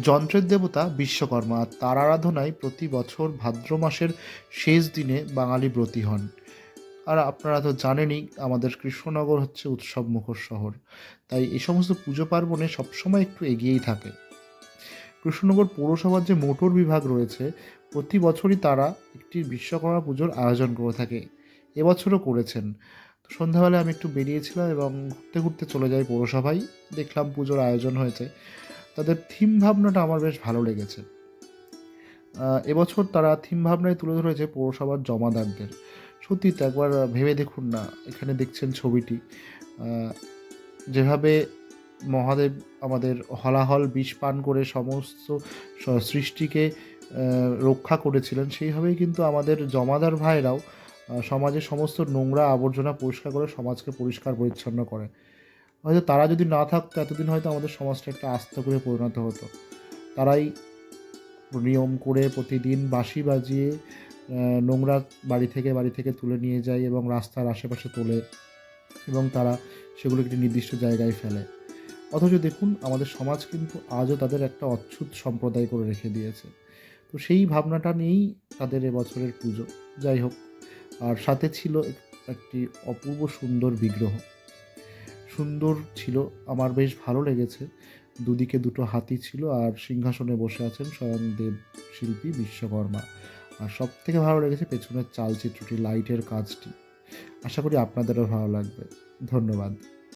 যন্ত্রের দেবতা বিশ্বকর্মা আর তার আরাধনায় প্রতি বছর ভাদ্র মাসের শেষ দিনে বাঙালি ব্রতী হন। আর আপনারা তো জানেনই, আমাদের কৃষ্ণনগর হচ্ছে উৎসব মুখর শহর। তাই এই সমস্ত পুজো পার্বণে সবসময় একটু এগিয়েই থাকে। কৃষ্ণনগর পৌরসভার যে মোটর বিভাগ রয়েছে, প্রতি বছরই তারা একটি বিশ্বকর্মা পুজোর আয়োজন করে থাকে। এবছরও করেছেন। তো সন্ধ্যাবেলায় আমি একটু বেরিয়েছিলাম এবং ঘুরতে ঘুরতে চলে যাই পৌরসভায়। দেখলাম পুজোর আয়োজন হয়েছে। তাদের থিম ভাবনাটা আমার বেশ ভালো লেগেছে। এবছর তারা থিম ভাবনায় তুলে ধরেছে পৌরসভার জমাদারদের। সত্যি তো একবার ভেবে দেখুন না, এখানে দেখছেন ছবিটি। যেভাবে মহাদেব আমাদের হলাহল বিষ পান করে সমস্ত সৃষ্টিকে রক্ষা করেছিলেন, সেইভাবেই কিন্তু আমাদের জমাদার ভাইরাও সমাজের সমস্ত নোংরা আবর্জনা পরিষ্কার করে সমাজকে পরিষ্কার পরিচ্ছন্ন করে। হয়তো তারা যদি না থাকতো, এতদিন হয়তো আমাদের সমাজটা একটা আস্ত করে পরিণত হতো। তারাই নিয়ম করে প্রতিদিন বাঁশি বাজিয়ে নোংরা বাড়ি থেকে বাড়ি থেকে তুলে নিয়ে যায় এবং রাস্তার আশেপাশে তোলে এবং তারা সেগুলো একটি নির্দিষ্ট জায়গায় ফেলে। অথচ দেখুন, আমাদের সমাজ কিন্তু আজও তাদের একটা অচ্ছুত সম্প্রদায় করে রেখে দিয়েছে। তো সেই ভাবনাটা নিয়েই তাদের এবছরের পুজো। যাই হোক, আর সাথে ছিল একটি অপূর্ব সুন্দর বিগ্রহ। সুন্দর ছিল, আমার বেশ ভালো লেগেছে। দুদিকে দুটো হাতি ছিল আর সিংহাসনে বসে আছেন স্বয়ং দেব শিল্পী বিশ্বকর্মা। আর সব থেকে ভালো লেগেছে পেছনের চালচিত্রটি, লাইটের কাজটি। আশা করি আপনাদেরও ভালো লাগবে। ধন্যবাদ।